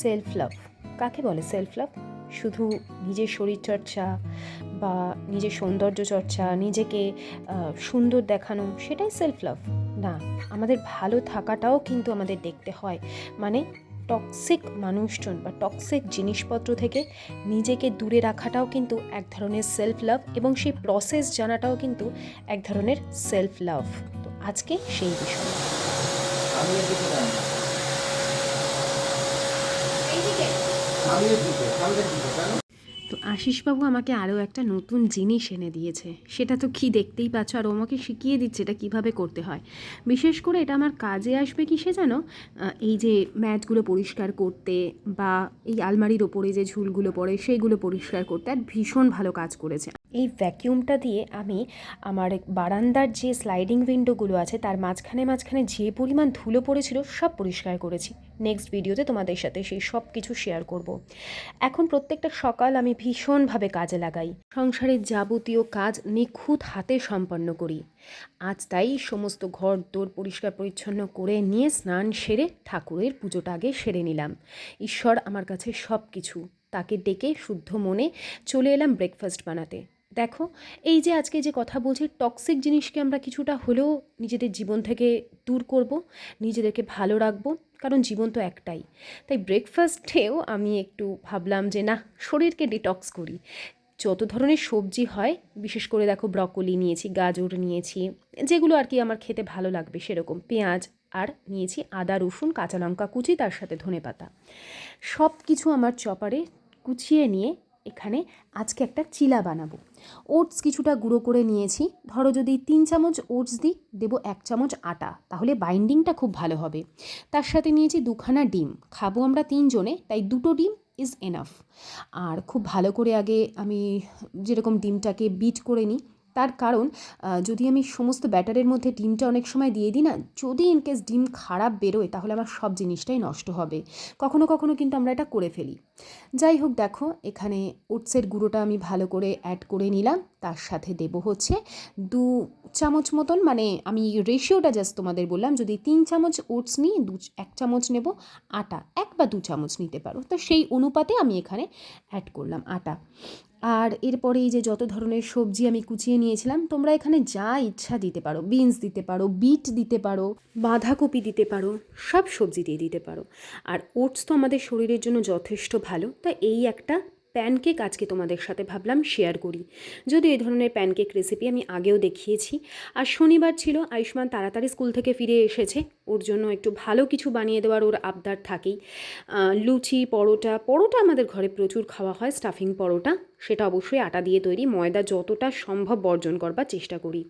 Self love কাকে বলে self love শুধু নিজের শরীরচর্চা বা নিজের সৌন্দর্য চর্চা, নিজেকে সুন্দর দেখানো, সেটাই সেলফ লাভ না, আমাদের ভালো থাকাটাও কিন্তু আমাদের দেখতে হয়। মানে টক্সিক মানুষজন বা টক্সিক জিনিসপত্র থেকে নিজেকে দূরে রাখাটাও কিন্তু এক ধরনের সেলফ লাভ এবং সেই প্রসেস জানাটাও কিন্তু এক ধরনের সেলফ লাভ তো আজকে সেই বিষয় আমি এদিকে যাই না। আমি এদিকে সামনের দিকে কেন তো আশিসবাবু আমাকে আরও একটা নতুন জিনিস এনে দিয়েছে। সেটা তো কি দেখতেই পাচ্ছ আর ও আমাকে শিখিয়ে দিচ্ছে এটা কীভাবে করতে হয়। বিশেষ করে এটা আমার কাজে আসবে কি সে যেন এই যে ম্যাটগুলো পরিষ্কার করতে বা এই আলমারির ওপরে যে ঝুলগুলো পড়ে, সেইগুলো পরিষ্কার করতে আর ভীষণ ভালো কাজ করেছে। এই ভ্যাকিউমটা দিয়ে আমি আমার বারান্দার যে স্লাইডিং উইন্ডোগুলো আছে, তার মাঝখানে মাঝখানে যে পরিমাণ ধুলো পড়েছিল সব পরিষ্কার করেছি। নেক্সট ভিডিওতে তোমাদের সাথে সেই সব কিছু শেয়ার করব। এখন প্রত্যেকটা সকাল আমি ভীষণভাবে কাজে লাগাই। সংসারের যাবতীয় কাজ নিখুঁত হাতে সম্পন্ন করি। আজ তাই সমস্ত ঘর দোর পরিষ্কার পরিচ্ছন্ন করে নিয়ে স্নান সেরে ঠাকুরের পুজোটা আগে সেরে নিলাম। ঈশ্বর আমার কাছে সব কিছু তাকে ডেকে শুদ্ধ মনে চলে এলাম ব্রেকফাস্ট বানাতে। দেখো, এই যে আজকে যে কথা বলছি টক্সিক জিনিসকে আমরা কিছুটা হলেও নিজেদের জীবন থেকে দূর করব, নিজেদেরকে ভালো রাখব, কারণ জীবন তো একটাই। তাই ব্রেকফাস্টেও আমি একটু ভাবলাম যে না শরীরকে ডিটক্স করি। যত ধরনের সবজি হয়, বিশেষ করে দেখো ব্রকলি নিয়েছি, গাজর নিয়েছি, যেগুলো আর কি আমার খেতে ভালো লাগবে সেরকম, পেঁয়াজ, আর নিয়েছি আদা, রসুন, কাঁচা লঙ্কা কুচি, তার সাথে ধনে পাতা সব কিছু আমার চপারে কুচিয়ে নিয়ে এখানে আজকে একটা চিলা বানাবো। ওটস কিছুটা গুঁড়ো করে নিয়েছি। ধরো যদি তিন চামচ ওটস দিই, দেবো এক চামচ আটা। তাহলে বাইন্ডিংটা খুব ভালো হবে। তার সাথে নিয়েছি দুখানা ডিম। খাব আমরা তিনজনে, তাই দুটো ডিম ইজ এনাফ আর খুব ভালো করে আগে আমি যেরকম ডিমটাকে বিট করে নিই তার কারণ যদি আমি সমস্ত ব্যাটারের মধ্যে ডিমটা অনেক সময় দিয়ে দিই না, যদি ইনকেস ডিম খারাপ বেরোয়, তাহলে আমার সব জিনিসটাই নষ্ট হবে। কখনো কখনো কিন্তু আমরা এটা করে ফেলি। যাই হোক, দেখো, এখানে ওটসের গুঁড়োটা আমি ভালো করে অ্যাড করে নিলাম। তার সাথে দেব হচ্ছে দু চামচ মতন মানে আমি রেশিওটা জাস্ট তোমাদের বললাম, যদি তিন চামচ ওটস নিই, দু এক চামচ নেব আটা, এক বা দু চামচ নিতে পারো। তো সেই অনুপাতে আমি এখানে অ্যাড করলাম আটা। আর এরপরে এই যে যত ধরনের সবজি আমি কুচিয়ে নিয়েছিলাম, তোমরা এখানে যা ইচ্ছা দিতে পারো। বিনস দিতে পারো, বিট দিতে পারো, বাঁধাকপি দিতে পারো, সব সবজি দিয়ে দিতে পারো। আর ওটস তো আমাদের শরীরের জন্য যথেষ্ট ভালো, তা এই একটা প্যানকেক আজকে তোমাদের সাথে ভাবলাম শেয়ার করি। যদি এই ধরনের প্যানকেক রেসিপি আমি আগেও দেখিয়েছি। আর শনিবার ছিল, আয়ুষ্মান তাড়াতাড়ি স্কুল থেকে ফিরে এসেছে। ওর জন্য একটু ভালো কিছু বানিয়ে দেওয়ার ওর আবদার থাকেই। লুচি, পরোটা পরোটা আমাদের ঘরে প্রচুর খাওয়া হয় স্টাফিং পরোটা। সেটা অবশ্যই আটা দিয়ে তৈরি, ময়দা যতটা সম্ভব বর্জন করবার চেষ্টা করি।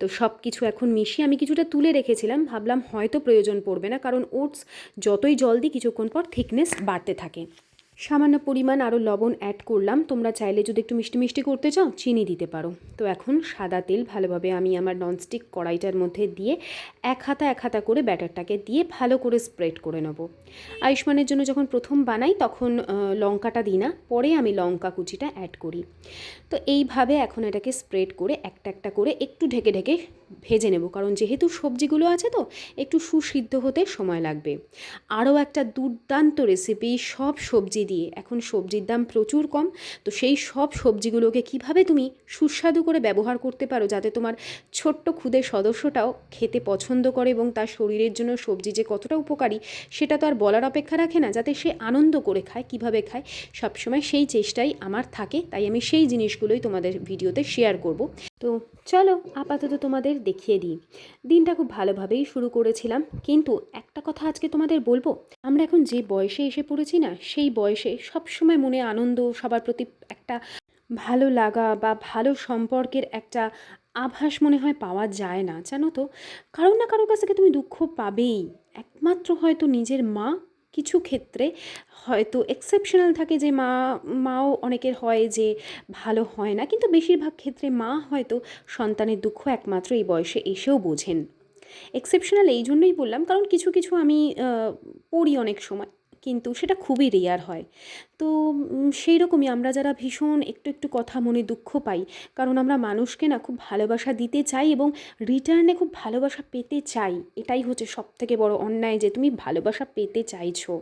তো সব কিছু এখন মিশিয়ে আমি কিছুটা তুলে রেখেছিলাম। ভাবলাম হয়তো প্রয়োজন পড়বে না, কারণ ওটস যতই জল দিই কিছুক্ষণ পর থিকনেস বাড়তে থাকে। সামান্য পরিমাণ আরও লবণ অ্যাড করলাম। তোমরা চাইলে যদি একটু মিষ্টি মিষ্টি করতে চাও, চিনি দিতে পারো। তো এখন সাদা তেল ভালোভাবে আমি আমার ননস্টিক কড়াইটার মধ্যে দিয়ে এক হাতা এক হাতা করে ব্যাটারটাকে দিয়ে ভালো করে স্প্রেড করে নেব। আয়ুষ্মানের জন্য যখন প্রথম বানাই, তখন লঙ্কাটা দিই না। পরে আমি লঙ্কা কুচিটা অ্যাড করি। তো এইভাবে এখন এটাকে স্প্রেড করে একটা একটা করে একটু ঢেকে ঢেকে ভেজে নেব। কারণ যেহেতু সবজিগুলো আছে তো, একটু সুসিদ্ধ হতে সময় লাগবে। আরও একটা দুর্দান্ত রেসিপি সব সবজি দিয়ে। এখন সবজির দাম প্রচুর কম। তো সেই সব সবজিগুলোকে কীভাবে তুমি সুস্বাদু করে ব্যবহার করতে পারো যাতে তোমার ছোট্ট ক্ষুদে সদস্যটাও খেতে পছন্দ করে এবং তার শরীরের জন্য সবজি যে কতটা উপকারী, সেটা তো আর বলার অপেক্ষা রাখে না। যাতে সে আনন্দ করে খায়, কীভাবে খায়, সবসময় সেই চেষ্টাই আমার থাকে। তাই আমি সেই জিনিসগুলোই তোমাদের ভিডিওতে শেয়ার করব। তো চলো আপাতত তোমাদের দেখিয়ে দিই। দিনটা খুব ভালোভাবেই শুরু করেছিলাম, কিন্তু একটা কথা আজকে তোমাদের বলব, আমরা এখন যে বয়সে এসে পড়েছি না, সেই বয়সে সবসময় মনে আনন্দ, সবার প্রতি একটা ভালো লাগা বা ভালো সম্পর্কের একটা আভাস মনে হয় পাওয়া যায় না, জানো তো? কারও না কারও কাছ থেকে তুমি দুঃখ পাবেই। একমাত্র হয়তো নিজের মা কিছু ক্ষেত্রে হয়তো এক্সেপশনাল থাকে যে মা, মাও অনেকের হয় যে ভালো হয় না। কিন্তু বেশিরভাগ ক্ষেত্রে মা হয়তো সন্তানের দুঃখ একমাত্র এই বয়সে এসেও বোঝেন। এক্সেপশনাল এই জন্যই বললাম, কারণ কিছু কিছু আমি পড়ি অনেক সময়। কিন্তু সেটা খুবই রেয়ার হয়। তো সেই রকমই আমরা যারা ভীষণ একটু একটু কথা মনে দুঃখ পাই, কারণ আমরা মানুষকে না খুব ভালোবাসা দিতে চাই এবং রিটার্নে খুব ভালোবাসা পেতে চাই, এটাই হচ্ছে সবথেকে বড় অন্যায় যে তুমি ভালোবাসা পেতে চাইছো।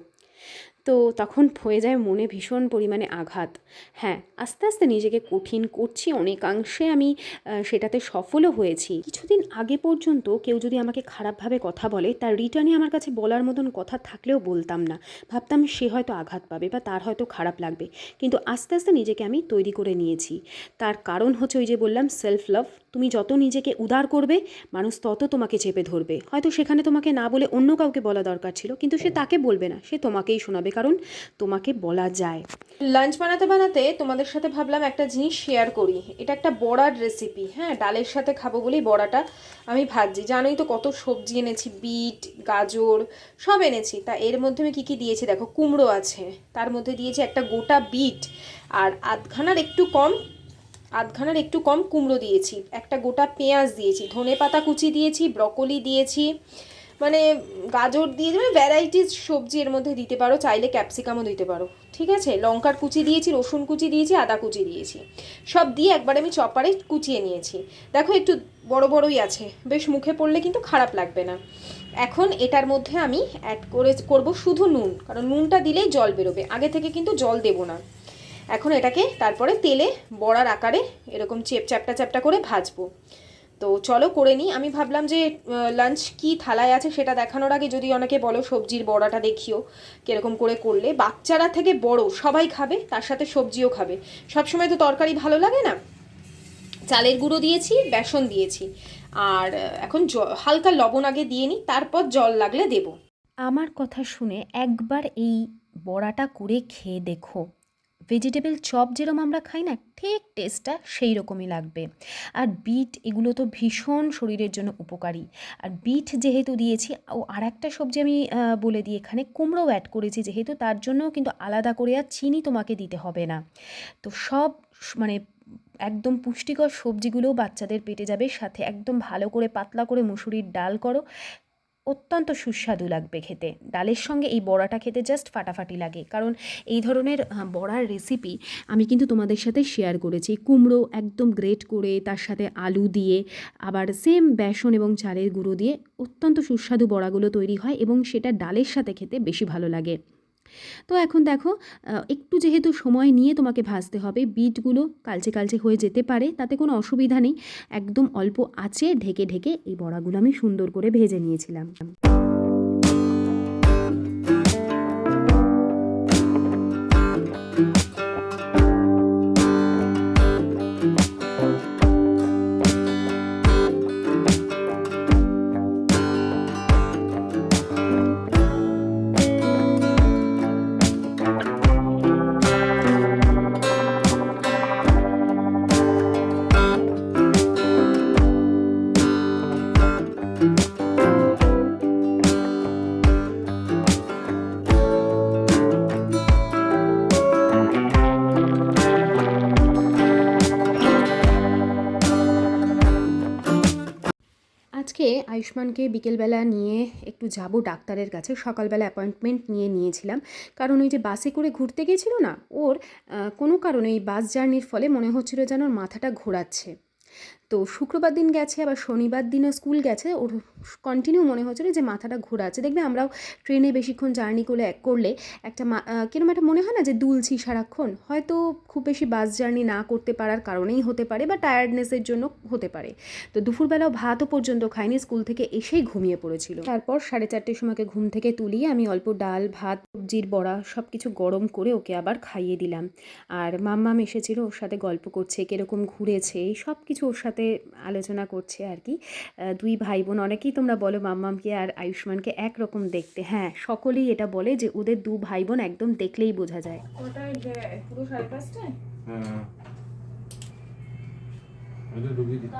তো তখন হয়ে যায় মনে ভীষণ পরিমাণে আঘাত। হ্যাঁ আস্তে আস্তে নিজেকে কঠিন করছি, অনেকাংশে আমি সেটাতে সফলও হয়েছি। কিছুদিন আগে পর্যন্ত কেউ যদি আমাকে খারাপভাবে কথা বলে, তার রিটার্নে আমার কাছে বলার মতন কথা থাকলেও বলতাম না। ভাবতাম সে হয়তো আঘাত পাবে বা তার হয়তো খারাপ লাগবে। কিন্তু আস্তে আস্তে নিজেকে আমি তৈরি করে নিয়েছি। তার কারণ হচ্ছে ওই যে বললাম সেলফ লাভ তুমি যত নিজেকে উদার করবে, মানুষ তত তোমাকে চেপে ধরবে। হয়তো সেখানে তোমাকে না বলে অন্য কাউকে বলা দরকার ছিল, কিন্তু সে তাকে বলবে না। সে তোমাকেই শোনাবে। কারণ তোমাকে বলা যায়। লাঞ্চ বানাতে বানাতে তোমাদের সাথে ভাবলাম একটা জিনিস শেয়ার করি। এটা একটা বড়ার রেসিপি হ্যাঁ ডালের সাথে খাব বলেই বড়াটা আমি ভাজছি। জানোই তো কত সবজি এনেছি, বিট, গাজর, সব এনেছি। তা এর মধ্যে আমি কী কী দিয়েছি দেখো, কুমড়ো আছে, তার মধ্যে দিয়েছি একটা গোটা বিট আর আধখানার একটু কম, আধখানার একটু কম কুমড়ো দিয়েছি। একটা গোটা পেঁয়াজ দিয়েছি ধনে পাতা কুচি দিয়েছি, ব্রকলি দিয়েছি মানে গাজর দিয়ে মানে ভ্যারাইটিস সবজি এর মধ্যে দিতে পারো, চাইলে ক্যাপসিকামও দিতে পারো, ঠিক আছে? লঙ্কার কুচি দিয়েছি, রসুন কুচি দিয়েছি, আদা কুচি দিয়েছি। সব দিয়ে একবার আমি চপারে কুচিয়ে নিয়েছি। দেখো একটু বড় বড়ই আছে, বেশ মুখে পড়লে কিন্তু খারাপ লাগবে না। এখন এটার মধ্যে আমি অ্যাড করে করব শুধু নুন, কারণ নুনটা দিলেই জল বেরোবে, আগে থেকে কিন্তু জল দেবো না। এখন এটাকে তারপরে তেলে বড়ার আকারে এরকম চেপ চ্যাপটা চ্যাপটা করে ভাজবো। তো চলো করে নিই। আমি ভাবলাম যে লাঞ্চ কি থালায় আছে সেটা দেখানোর আগে যদি অনেকে বলো সবজির বড়াটা দেখিও কীরকম করে করলে। বাচ্চারা থেকে বড় সবাই খাবে, তার সাথে সবজিও খাবে। সবসময় তো তরকারি ভালো লাগে না? চালের গুঁড়ো দিয়েছি, বেসন দিয়েছি। আর এখন হালকা লবণ আগে দিয়ে নিই, তারপর জল লাগলে দেবো। আমার কথা শুনে একবার এই বড়াটা করে খেয়ে দেখো। ভেজিটেবল চপ যেরকম আমরা খাই না, ঠিক টেস্টটা সেই রকমই লাগবে। আর বিট এগুলো তো ভীষণ শরীরের জন্য উপকারী। আর বিট যেহেতু দিয়েছি, ও আর একটা সবজি আমি বলে দিই এখানে কুমড়ো অ্যাড করেছি যেহেতু তার জন্যও কিন্তু আলাদা করে আর চিনি তোমাকে দিতে হবে না। তো সব মানে একদম পুষ্টিকর সবজিগুলোও বাচ্চাদের পেটে যাবে, সাথে একদম ভালো করে পাতলা করে মুসুরির ডাল করো অত্যন্ত সুস্বাদু লাগবে খেতে। ডালের সঙ্গে এই বড়াটা খেতে জাস্ট ফাটাফাটি লাগে। কারণ এই ধরনের বড়ার রেসিপি আমি কিন্তু তোমাদের সাথে শেয়ার করেছি। কুমড়ো একদম গ্রেট করে তার সাথে আলু দিয়ে, আবার সেম বেসন এবং চালের গুঁড়ো দিয়ে অত্যন্ত সুস্বাদু বড়াগুলো তৈরি হয় এবং সেটা ডালের সাথে খেতে বেশি ভালো লাগে। তো এখন দেখো একটু যেহেতু সময় নিয়ে তোমাকে ভাজতে হবে বিটগুলো কালচে কালচে হয়ে যেতে পারে, তাতে কোনো অসুবিধা নেই। একদম অল্প আঁচে ঢেকে ঢেকে এই বড়াগুলো আমি সুন্দর করে ভেজে নিয়েছিলাম। আজকে আয়ুষ্মানকে বিকেলবেলা নিয়ে একটু যাব ডাক্তারের কাছে। সকালবেলা অ্যাপয়েন্টমেন্ট নিয়ে নিয়েছিলাম। কারণ ওই যে বাসে করে ঘুরতে গেছিল না, ওর কোনো কারণে এই বাস জার্নির ফলে মনে হচ্ছিল যেন ওর মাথাটা ঘোরাচ্ছে। তো শুক্রবার দিন গেছে, আবার শনিবার দিনও স্কুল গেছে। ওর কন্টিনিউ মনে হচ্ছিল যে মাথাটা ঘোরাচ্ছে দেখবে আমরাও ট্রেনে বেশিক্ষণ জার্নি করলে করলে একটা কিরম একটা মনে হয় না যে দুলছি সারাক্ষণ? হয়তো খুব বেশি বাস জার্নি না করতে পারার কারণেই হতে পারে বা টায়ার্ডনেসের জন্য হতে পারে। তো দুপুরবেলাও ভাতও পর্যন্ত খায়নি স্কুল থেকে এসেই ঘুমিয়ে পড়েছিল। তারপর সাড়ে চারটের সময়কে ঘুম থেকে তুলিয়ে আমি অল্প ডাল, ভাত, সবজির বড়া সব কিছু গরম করে ওকে আবার খাইয়ে দিলাম। আর মাম্মাম এসেছিল ওর সাথে গল্প করছে, কীরকম ঘুরেছে এই সব কিছু ওর সাথে আলোচনা করছে আর কি। দুই ভাই বোন অনেকেই তোমরা বলো মাম্মামকে আর আয়ুষ্মানকে একরকম দেখতে। হ্যাঁ সকলেই এটা বলে যে ওদের দু ভাই বোন একদম দেখলেই বোঝা যায়। পুরো সাড়ে পাঁচটায়? হ্যাঁ। এটা ঢুকিয়ে দিই।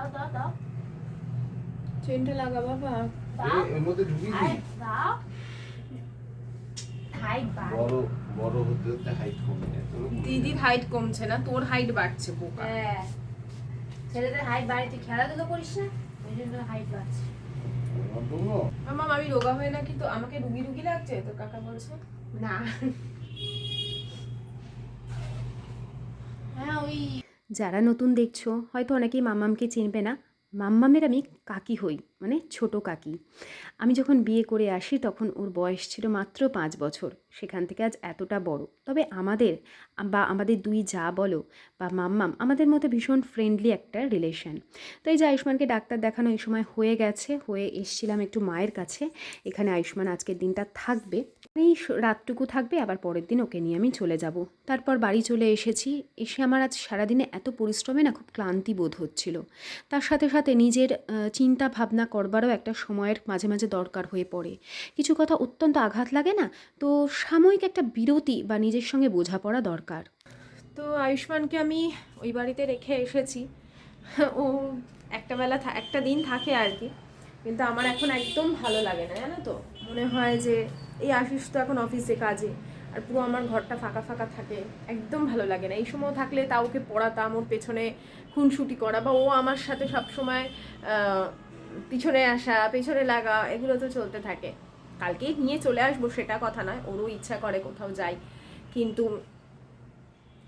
চেনটা লাগা বাবা। এর মধ্যে ঢুকিয়ে দিই। বড় বড় হতে হতে হাইট কমে দিদির হাইট কমছে না তোর হাইট বাড়ছে বোকা। হ্যাঁ। ছেলেদের হাইট বাড়িতে খেলাধুলো করিস না? ওই জন্য হাইট বাড়ছে মামা আমি রোগা হয়ে নাকি তো আমাকে রুগী রুগী লাগছে? তোর কাকা বলছে। না। হ্যাঁ ওই যারা নতুন দেখছ হয়তো অনেকেই মাম্মামকে চিনবে না। মাম্মামের আমি কাকি হই মানে ছোট কাকি। আমি যখন বিয়ে করে আসি তখন ওর বয়স ছিল মাত্র পাঁচ বছর। সেখান থেকে আজ এতটা বড়। তবে আমাদের, বা আমাদের দুই যা বলো, বা মাম্মাম, আমাদের মধ্যে ভীষণ ফ্রেন্ডলি একটা রিলেশন তো এই যে আয়ুষ্মানকে ডাক্তার দেখানো এই সময় হয়ে গেছে, হয়ে এসছিলাম একটু মায়ের কাছে। এখানে আয়ুষ্মান আজকের দিনটা থাকবে। এই রাতটুকু থাকবে, আবার পরের দিন ওকে নিয়ে আমি চলে যাব। তারপর বাড়ি চলে এসেছি। এসে আমার আজ সারাদিনে এত পরিশ্রমে না খুব ক্লান্তি বোধ হচ্ছিল। তার সাথে সাথে নিজের চিন্তা ভাবনা করবারও একটা সময়ের মাঝে মাঝে দরকার হয়ে পড়ে। কিছু কথা অত্যন্ত আঘাত লাগে না? তো সাময়িক একটা বিরতি বা নিজের সঙ্গে বোঝাপড়া দরকার। তো আয়ুষ্মানকে আমি ওই বাড়িতে রেখে এসেছি। ও একটা বেলা একটা দিন থাকে আর কি। কিন্তু আমার এখন একদম ভালো লাগে না, জানো তো? মনে হয় যে এই আশিস তো এখন অফিসে কাজে। আর পুরো আমার ঘরটা ফাঁকা ফাঁকা থাকে একদম ভালো লাগে না। এই সময় থাকলে তা ওকে পড়াতাম ওর পেছনে খুনসুটি করা বা ও আমার সাথে সবসময় আহ, পিছনে আসা পেছনে লাগা এগুলো তো চলতে থাকে। কালকেই নিয়ে চলে আসব সেটা কথা নয় ওরও ইচ্ছা করে কোথাও যাই। কিন্তু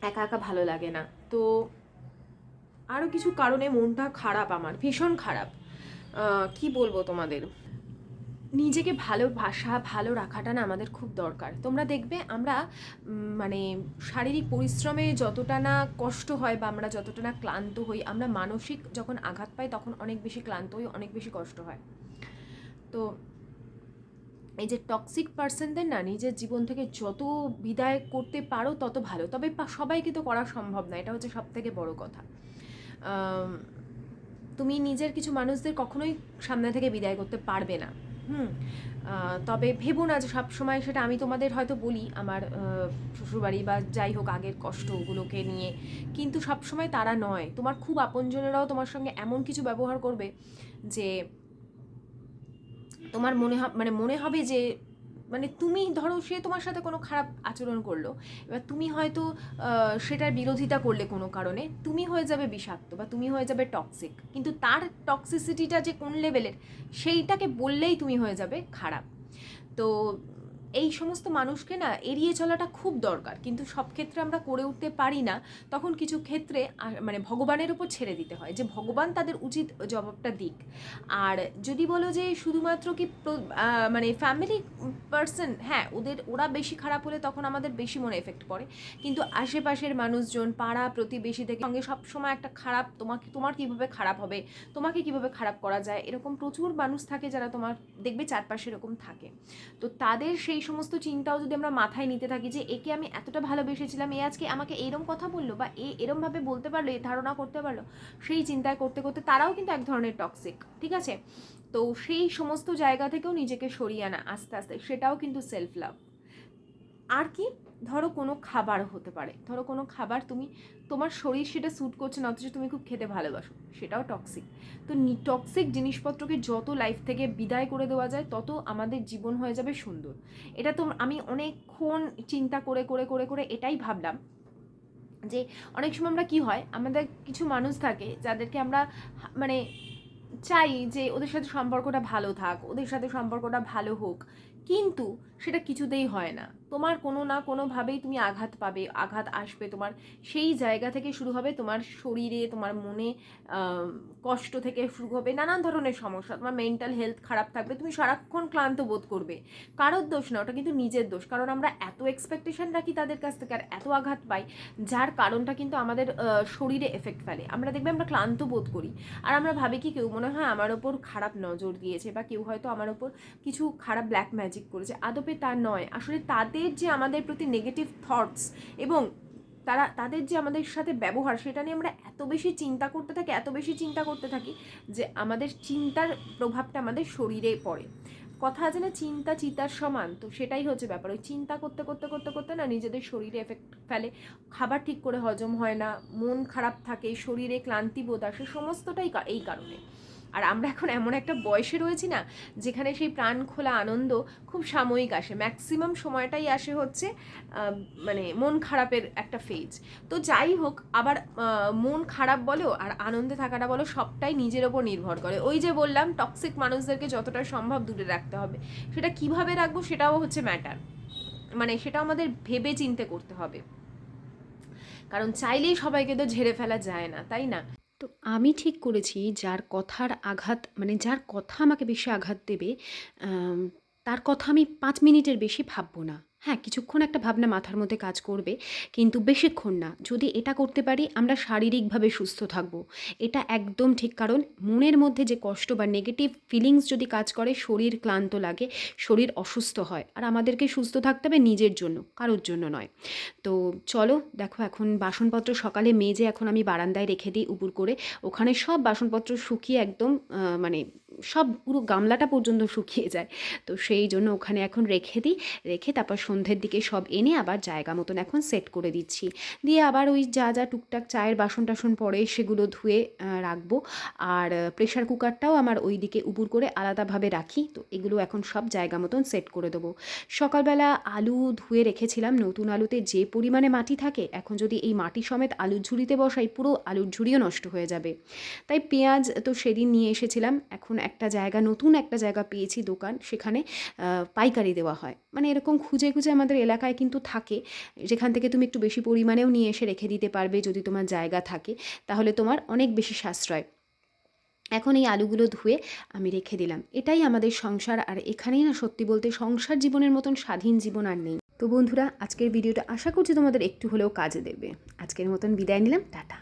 একা একা ভালো লাগে না। তো আরও কিছু কারণে মনটা খারাপ আমার ভীষণ খারাপ। কি বলব তোমাদের? নিজেকে ভালো ভাষা, ভালো রাখাটা না আমাদের খুব দরকার। তোমরা দেখবে আমরা মানে শারীরিক পরিশ্রমে যতটা না কষ্ট হয় বা আমরা যতটা না ক্লান্ত হই, আমরা মানসিক যখন আঘাত পাই তখন অনেক বেশি ক্লান্ত হই, অনেক বেশি কষ্ট হয়। তো এই যে টক্সিক পার্সনদের না নিজের জীবন থেকে যত বিদায় করতে পারো তত ভালো। তবে সবাইকে তো করা সম্ভব না, এটা হচ্ছে সব থেকে বড় কথা। তুমি নিজের কিছু মানুষদের কখনোই সামনে থেকে বিদায় করতে পারবে না। হুম তবে ভেবো না যে সবসময় সেটা আমি তোমাদের হয়তো বলি আমার শ্বশুরবাড়ি বা যাই হোক আগের কষ্ট ওগুলোকে নিয়ে। কিন্তু সবসময় তারা নয়। তোমার খুব আপনজনেরাও তোমার সঙ্গে এমন কিছু ব্যবহার করবে যে তোমার মনে মানে মনে হবে যে মানে তুমি ধরো সে তোমার সাথে কোনো খারাপ আচরণ করল, এবার তুমি হয়তো সেটার বিরোধিতা করলে কোনো কারণে, তুমি হয়ে যাবে বিষাক্ত বা তুমি হয়ে যাবে টক্সিক কিন্তু তার টক্সিসিটিটা যে কোন লেভেলের সেইটাকে বললেই তুমি হয়ে যাবে খারাপ। তো এই সমস্ত মানুষকে না এড়িয়ে চলাটা খুব দরকার। কিন্তু সব ক্ষেত্রে আমরা করে উঠতে পারি না, তখন কিছু ক্ষেত্রে মানে ভগবানের উপর ছেড়ে দিতে হয় যে ভগবান তাদের উচিত জবাবটা দিক। আর যদি বলো যে শুধুমাত্র কি মানে ফ্যামিলি পার্সন হ্যাঁ ওদের, ওরা বেশি খারাপ হলে তখন আমাদের বেশি মনে এফেক্ট পড়ে। কিন্তু আশেপাশের মানুষজন, পাড়া প্রতিবেশী থেকে সঙ্গে সবসময় একটা খারাপ, তোমাকে, তোমার কীভাবে খারাপ হবে, তোমাকে কীভাবে খারাপ করা যায়, এরকম প্রচুর মানুষ থাকে যারা তোমার, দেখবে চারপাশে এরকম থাকে। তো তাদের সেই সমস্ত চিন্তাও যদি আমরা মাথায় নিতে থাকি যে একে আমি এতটা ভালোবেসেছিলাম, এ আজকে আমাকে এরম কথা বলল বা এ এরমভাবে বলতে পারল, এ ধারণা করতে পারল, সেই চিন্তায় করতে করতে তারাও কিন্তু এক ধরনের টক্সিক ঠিক আছে? তো সেই সমস্ত জায়গা থেকেও নিজেকে সরিয়ে আনা আস্তে আস্তে, সেটাও কিন্তু সেলফ লাভ আর কি? ধরো কোনো খাবার হতে পারে। ধরো কোনো খাবার তুমি, তোমার শরীর সেটা স্যুট করছে না, অথচ তুমি খুব খেতে ভালোবাসো, সেটাও টক্সিক তো টক্সিক জিনিসপত্রকে যত লাইফ থেকে বিদায় করে দেওয়া যায়, তত আমাদের জীবন হয়ে যাবে সুন্দর। এটা তো আমি অনেকক্ষণ চিন্তা করে করে করে করে এটাই ভাবলাম যে অনেক সময় আমরা কি হয়, আমাদের কিছু মানুষ থাকে যাদেরকে আমরা মানে চাই যে ওদের সাথে সম্পর্কটা ভালো থাক, ওদের সাথে সম্পর্কটা ভালো হোক, কিন্তু সেটা কিছুতেই হয় না। তোমার কোনো না কোনোভাবেই তুমি আঘাত পাবে, আঘাত আসবে তোমার। সেই জায়গা থেকে শুরু হবে তোমার শরীরে, তোমার মনে কষ্ট থেকে শুরু হবে নানান ধরনের সমস্যা। তোমার মেন্টাল হেলথ খারাপ থাকবে, তুমি সারাক্ষণ ক্লান্ত বোধ করবে। কারোর দোষ না, ওটা কিন্তু নিজের দোষ। কারণ আমরা এত এক্সপেকটেশন রাখি তাদের কাছ থেকে আর এত আঘাত পাই, যার কারণটা কিন্তু আমাদের শরীরে এফেক্ট ফেলে। আমরা দেখবে আমরা ক্লান্ত বোধ করি। আর আমরা ভাবি কি, কেউ মনে হয় আমার ওপর খারাপ নজর দিয়েছে বা কেউ হয়তো আমার ওপর কিছু খারাপ ব্ল্যাক ম্যাজিক করেছে। আদপে তা নয়। আসলে তাদের যে আমাদের প্রতি নেগেটিভ থটস এবং তারা, তাদের যে আমাদের সাথে ব্যবহার, সেটা নিয়ে আমরা এত বেশি চিন্তা করতে থাকি, এত বেশি চিন্তা করতে থাকি যে আমাদের চিন্তার প্রভাবটা আমাদের শরীরে পড়ে। কথা আছে না, চিন্তা চিতার সমান, তো সেটাই হচ্ছে ব্যাপার। ওই চিন্তা করতে করতে করতে করতে না নিজেদের শরীরে এফেক্ট ফেলে। খাবার ঠিক করে হজম হয় না, মন খারাপ থাকে, শরীরে ক্লান্তি বোধ আসে, সমস্তটাই এই কারণে। আর আমরা এখন এমন একটা বয়সে রয়েছি না, যেখানে সেই প্রাণ খোলা আনন্দ খুব সাময়িক আসে ম্যাক্সিমাম সময়টাই আসে হচ্ছে মানে মন খারাপের একটা ফেজ তো যাই হোক, আবার মন খারাপ বলো আর আনন্দে থাকাটা বলো, সবটাই নিজের ওপর নির্ভর করে। ওই যে বললাম টক্সিক মানুষদেরকে যতটা সম্ভব দূরে রাখতে হবে। সেটা কীভাবে রাখব সেটাও হচ্ছে ম্যাটার মানে সেটা আমাদের ভেবে চিন্তে করতে হবে। কারণ চাইলেই সবাইকে তো ঝেড়ে ফেলা যায় না, তাই না? তো আমি ঠিক করেছি যার কথার আঘাত মানে যার কথা আমাকে বেশি আঘাত দেবে তার কথা আমি পাঁচ মিনিটের বেশি ভাববো না। হ্যাঁ কিছুক্ষণ একটা ভাবনা মাথার মধ্যে কাজ করবে, কিন্তু বেশিক্ষণ না। যদি এটা করতে পারি, আমরা শারীরিকভাবে সুস্থ থাকব। এটা একদম ঠিক কারণ, মনের মধ্যে যে কষ্ট বা নেগেটিভ ফিলিংস যদি কাজ করে, শরীর ক্লান্ত লাগে, শরীর অসুস্থ হয়। আর আমাদেরকে সুস্থ থাকতে হবে নিজের জন্য, কারোর জন্য নয়। তো চলো, দেখো এখন বাসনপত্র সকালে মেজে এখন আমি বারান্দায় রেখে দিই উপুর করে। ওখানে সব বাসনপত্র শুকিয়ে একদম মানে সব পুরো গামলাটা পর্যন্ত শুকিয়ে যায়। তো সেই জন্য ওখানে এখন রেখে দিই। রেখে তারপর সন্ধ্যের দিকে সব এনে আবার জায়গা মতন এখন সেট করে দিচ্ছি। দিয়ে আবার ওই যা যা টুকটাক চায়ের বাসন টাসন পরে সেগুলো ধুয়ে রাখব। আর প্রেশার কুকারটাও আমার ওই দিকে উপুর করে আলাদাভাবে রাখি। তো এগুলো এখন সব জায়গা মতন সেট করে দেবো। সকালবেলা আলু ধুয়ে রেখেছিলাম। নতুন আলুতে যে পরিমাণে মাটি থাকে, এখন যদি এই মাটি সমেত আলুর ঝুড়িতে বসাই, পুরো আলুর ঝুড়িও নষ্ট হয়ে যাবে। তাই পেঁয়াজ তো সেদিন নিয়ে এসেছিলাম। এখন একটা জায়গা, নতুন একটা জায়গা পেয়েছি দোকান, সেখানে পাইকারি দেওয়া হয়। মানে এরকম খুঁজে খুঁজে আমাদের এলাকায় কিন্তু থাকে। যেখান থেকে তুমি একটু বেশি পরিমাণেও নিয়ে এসে রেখে দিতে পারবে যদি তোমার জায়গা থাকে। তাহলে তোমার অনেক বেশি সাশ্রয়। এখন এই আলুগুলো ধুয়ে আমি রেখে দিলাম। এটাই আমাদের সংসার, আর এখানেই না সত্যি বলতে সংসার জীবনের মতন স্বাধীন জীবন আর নেই। তো বন্ধুরা, আজকের ভিডিওটা আশা করছি তোমাদের একটু হলেও কাজে দেবে। আজকের মতন বিদায় নিলাম, টাটা।